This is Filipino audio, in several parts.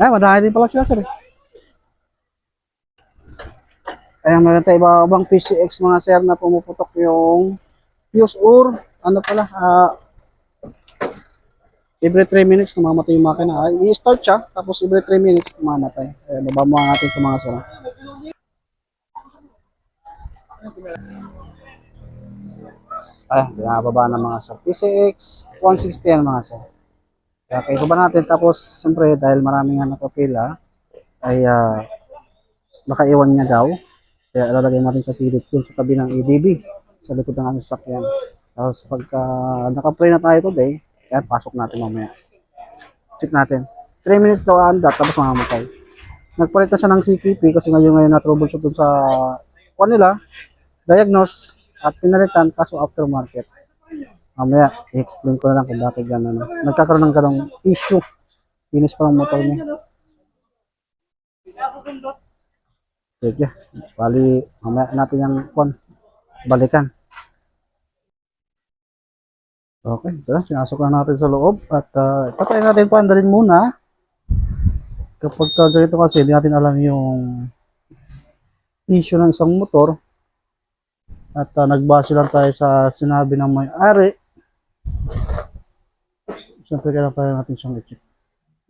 Ay, madami din pala sila, sir. eh. Ayan, meron tayo ibang PCX mga sir na pumuputok yung fuse or ano pala, ah, every 3 minutes namamatay yung makina. Ay, i-start siya, tapos every 3 minutes namamatay. Ayan, baba mo natin ito mga sir. Ah, binababa ng mga sir. PCX 160 yan mga sir. Kaya kayo ba natin tapos siyempre dahil maraming nga nakapila ay ah, nakaiwan niya daw. Kaya ilalagay natin sa pilit dun sa tabi ng ADB sa likod ng ating sasakyan. Tapos pagka nakapray na tayo today, kaya pasok natin mamaya. Check natin. 3 minutes daw ang dot tapos mamamatay. Nagpalit na siya ng CKP kasi ngayon ngayon na troubleshoot dun sa kwan nila, diagnose at pinalitan kaso aftermarket. Mamaya, i-explain ko na lang kung bakit gano'n. Ano. Nagkakaroon ng ganong issue. Inis pa ng motor niya. Sige. Bali, mamaya natin yung kwan. Balikan. Okay, ito na. Sinasok na natin sa loob. At uh, patay natin pa. Andalin muna. Kapag ka ganito kasi, hindi natin alam yung issue ng isang motor. At uh, nagbase lang tayo sa sinabi ng may-ari. Siyempre, kailangan pa natin siyang i-check.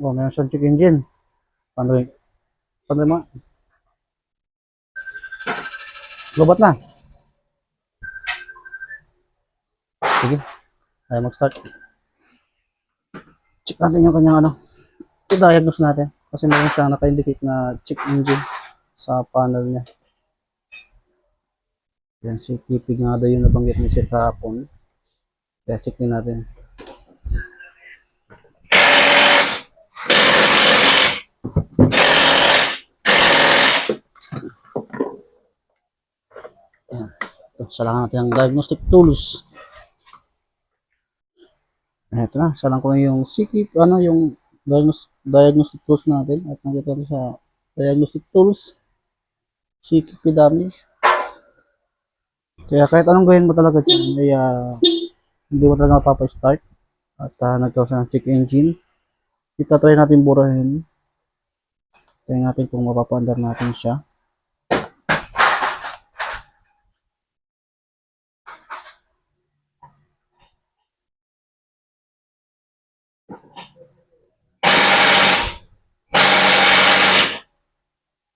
Oh, mayroon siyang check engine. Paano rin? Paano rin mga? Lobat na. Sige. Tayo mag-start. Check natin yung kanyang ano. I-diagnose natin. Kasi meron siyang naka-indicate na check engine sa panel niya. Yan, si Kipig nga daw yung nabanggit ni Sir kahapon. Kaya check din natin. Yan. Ito, salangan natin ang diagnostic tools. Ito na, salang ko na yung CKIP, ano, yung diagnostic, diagnostic tools natin. At nakita natin sa diagnostic tools. CKIP damage. Kaya kahit anong gawin mo talaga dyan, ay ah, hindi mo talaga mapapa-start. At uh, nagkaroon ng check engine. Itatry natin burahin. Try natin kung mapapaandar natin siya.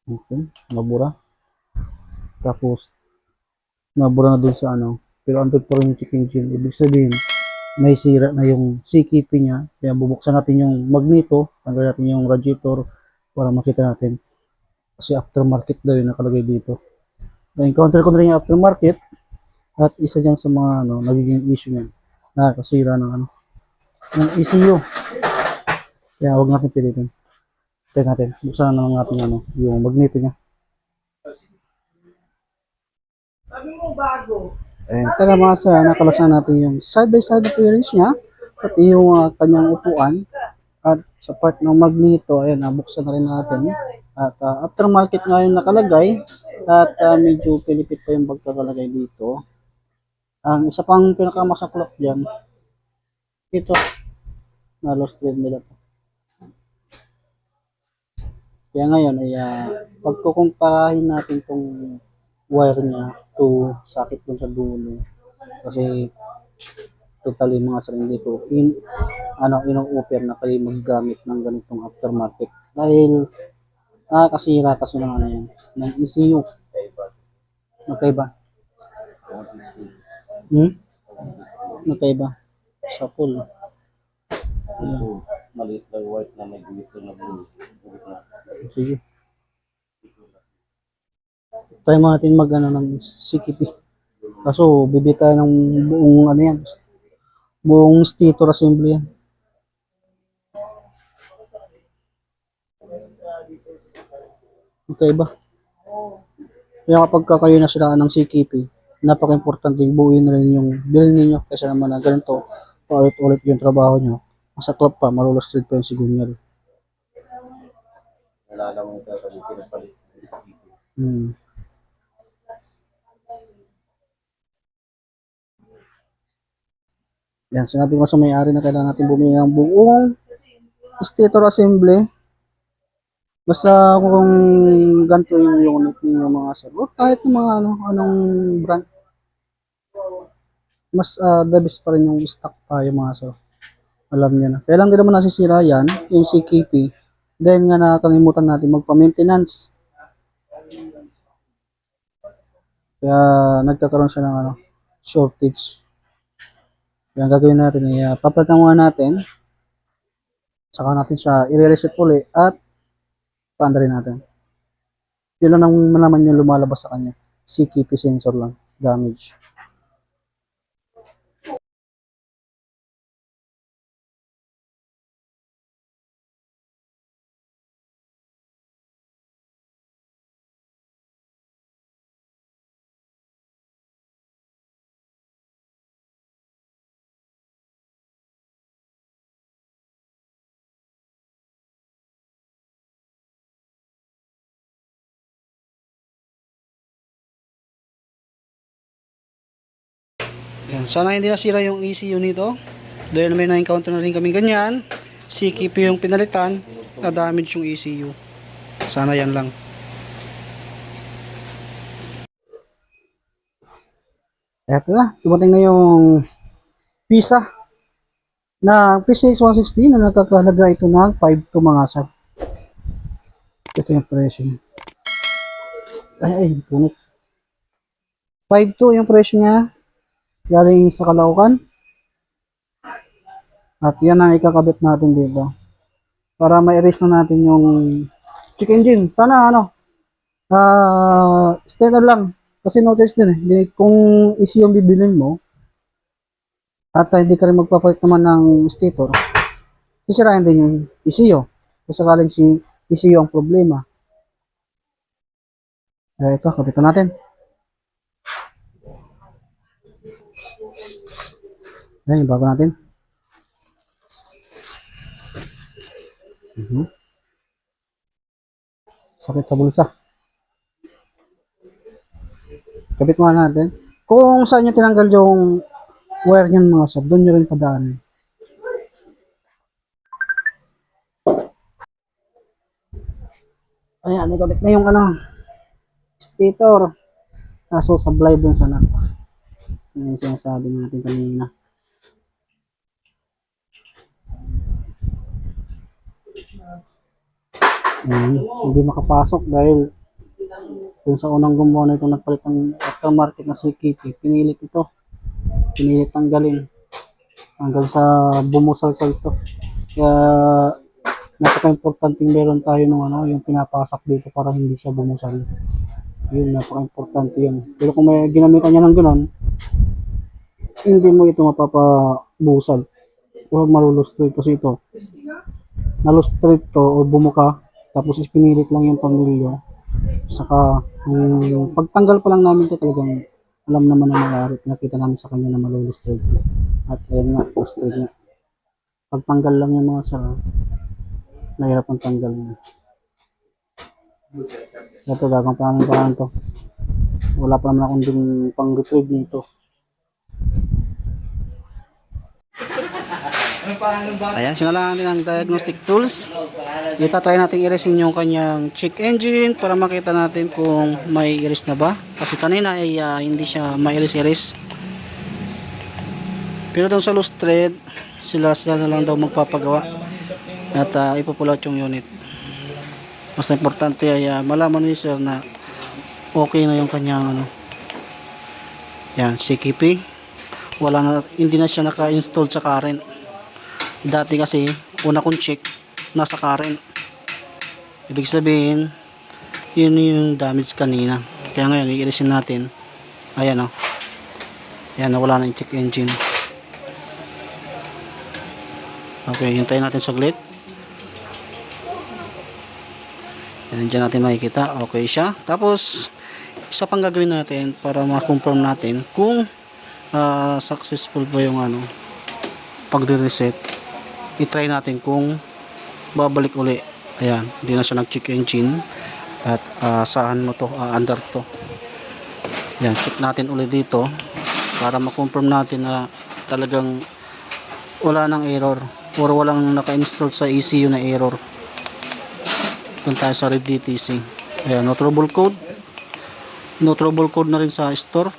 Okay, nabura. Tapos, nabura na dun sa ano. Pero andun pa rin yung check engine. Ibig sabihin, may sira na yung CKP niya. Kaya bubuksan natin yung magneto. Tanggal natin yung radiator para makita natin. Kasi aftermarket daw yung nakalagay dito. Na-encounter ko na rin yung aftermarket. At isa dyan sa mga ano, nagiging issue niya. Nakakasira ng ano, ng ECU. Kaya huwag natin pilitin. Try natin. Buksan na naman natin ano, yung magneto niya. Eh, tara mga sa nakalasan natin yung side by side appearance niya pati yung ah, kanyang upuan. At sa part ng magneto ayan nabuksan na rin natin. At ah, aftermarket nga yung nakalagay at ah, medyo pilipit pa yung pagkakalagay dito. Ang isa pang pinakamasaklap dyan ito na lost thread nila to. Kaya ngayon ay uh, pagkukumparahin natin tong wire niya to sakit dun sa dulo. Kasi totally mga sir hindi ko in ano ino-offer na kayo maggamit ng ganitong aftermarket dahil nakakasira kasi ng ano yan ng ECU magkaiba hmm? magkaiba sa pool Hmm. maliit lang white na may dito na blue. sige try natin mag ano ng CKP kaso bibita ng buong ano yan buong stator assembly yan. Magkaiba. Kaya kapag ka kayo nasiraan ng CKP napaka-importante buuin na rin yung bill ninyo kaysa naman na ganito paulit-ulit yung trabaho nyo. Masaklap pa malulustrid pa yung sigunyal Nalala mo yung tatali, pinapalit. hmm. Yan, sinabi ko sa may-ari na kailangan natin bumili ng buong stator assembly Basta kung ganito yung unit ninyo mga sir, kahit ng mga ano, anong brand, mas ah, the best pa rin yung stock tayo mga sir. Alam niyo na. Kaya lang din naman nasisira yan, yung CKP. Then nga nakakalimutan natin magpa-maintenance. Kaya nagkakaroon siya ng ano, shortage. Kaya ang gagawin natin ay uh, papalitan muna natin. Saka natin siya i-reset uli at paandarin natin. Yun lang ang malaman yung lumalabas sa kanya. CKP sensor lang. Damage. Yan. Sana hindi nasira yung ECU nito. Dahil may na-encounter na rin kami ganyan. CKP yung pinalitan. Na-damage yung ECU. Sana yan lang. Eto na. Dumating na yung pisa na PCX 160 na nakakahalaga ito ng 5 to mga sir. Ito yung presyo niya. Ay, ay, punot. 5 to yung presyo niya galing sa Caloocan. At yan ang ikakabit natin dito. Para ma-erase na natin yung check engine. Sana ano, ah standard lang. Kasi notice din eh, kung easy yung bibilin mo, at ah, hindi ka rin magpapalit naman ng stator, sisirain din yung ECU. Kung sakaling si ECU ang problema. Eh, ito, kabitan natin. Ayan, yung bago natin. Mhm. Sakit sa bulsa. Kapit muna natin. Kung saan nyo tinanggal yung wire niyan mga sir, doon nyo rin padaanin. Ayan, nagkabit na yung ano, stator. Kaso sablay dun sa nut. Yan yung sinasabi natin kanina. Hmm, hindi makapasok dahil kung sa unang gumawa na itong nagpalit ng aftermarket na CKP, pinilit ito. Pinilit tanggalin hanggang sa bumusalsal ito. Kaya napaka-importante meron tayo ng ano, yung pinapasak dito para hindi siya bumusal. Yun, napaka-importante yun. Pero kung may ginamitan niya ng ganon, hindi mo ito mapapabusal. Huwag malulustroy kasi ito. Nalustrate to o bumuka, tapos pinilit lang yung pamilyo. Saka, yung pagtanggal pa lang namin ito talagang alam naman na nangyari. Nakita namin sa kanya na malulustroy. At ayun nga, lustrate niya. Pagtanggal lang yung mga sara, mahirap ang tanggal niya. Ito, gagang pa namin parang to. Wala pa naman akong din pang-retrieve nito. Ayan, sinalangan din ang diagnostic tools. Itatry natin i-resin yung kanyang check engine para makita natin kung may iris na ba. Kasi kanina ay ah, hindi siya mairis-iris. Pero doon sa loose thread, sila sila na lang daw magpapagawa at uh, ipupulat yung unit. Mas importante ay ah, malaman ni sir na okay na yung kanyang ano. Yan, CKP. Wala na, hindi na siya naka-install sa current. Dati kasi, una kong check, nasa current. Ibig sabihin, yun yung damage kanina. Kaya ngayon, i-irisin natin. Ayan o. Ayan, wala na yung check engine. Okay, hintayin natin saglit. Yan, dyan natin makikita. Okay siya. Tapos, isa pang gagawin natin para ma-confirm natin kung ah, successful ba yung ano, pagre-reset. I-try natin kung babalik uli. Ayan, hindi na siya nag-check engine. At ah, saan mo to, ah, under to. Yan, check natin uli dito para ma-confirm natin na talagang wala nang error or walang naka-install sa ECU na error. Doon tayo sa Red DTC. Ayan, no trouble code. No trouble code na rin sa store.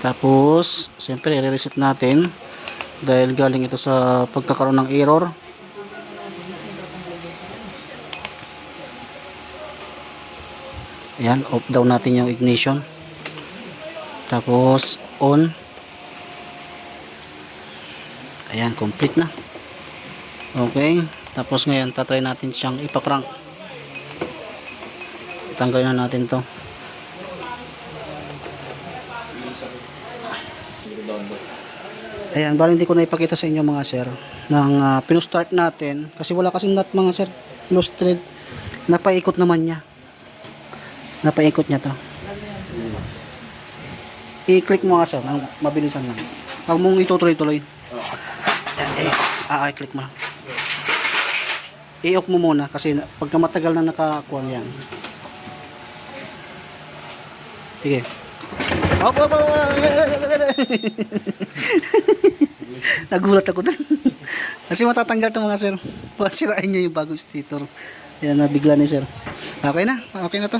Tapos, siyempre, i-reset natin. Dahil galing ito sa pagkakaroon ng error. Ayan, off down natin yung ignition. Tapos, on. Ayan, complete na. Okay. Tapos ngayon, tatry natin siyang ipakrank. Tanggalin na natin to. Ayan, bali hindi ko na ipakita sa inyo mga sir. Nang uh, pinustart natin, kasi wala kasing nut mga sir. No thread. Napaikot naman niya. Napaikot niya to. I-click mo nga sir, mabilisan lang. Huwag mong itutuloy-tuloy. Eh, ah, i-click mo lang. I-off mo muna kasi pagka matagal na nakakuha yan. Sige. Op, op, op, op. Nagulat ako doon. kasi matatanggal to mga sir. Pasirain niya yung bagong stator. Yan nabigla ni sir. Okay na, okay na to.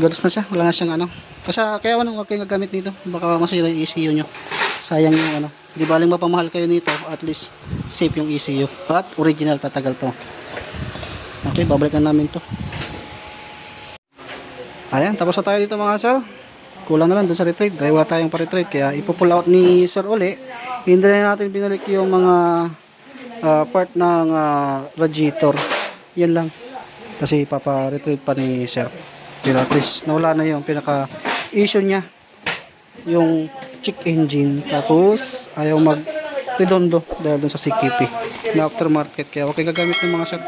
Gatos na siya, wala na siyang ano. Kasi kaya ano, huwag kayong gagamit nito. Baka masira yung ECU nyo. Sayang yung ano. Di baling mapamahal kayo nito, at least safe yung ECU. At original tatagal to. Okay, babalikan namin to. Ayan, tapos na tayo dito mga sir. Kulang na lang doon sa retreat. Dahil wala tayong pa-retreat. Kaya ipo-pull out ni sir uli. Hindi na natin binalik yung mga ah, part ng ah, radiator. Yan lang. Kasi papa-retreat pa ni sir. Pero at least nawala na yung pinaka-issue niya. Yung check engine. Tapos ayaw mag redondo dahil dun sa CKP na aftermarket. Kaya okay gagamit ng mga sir.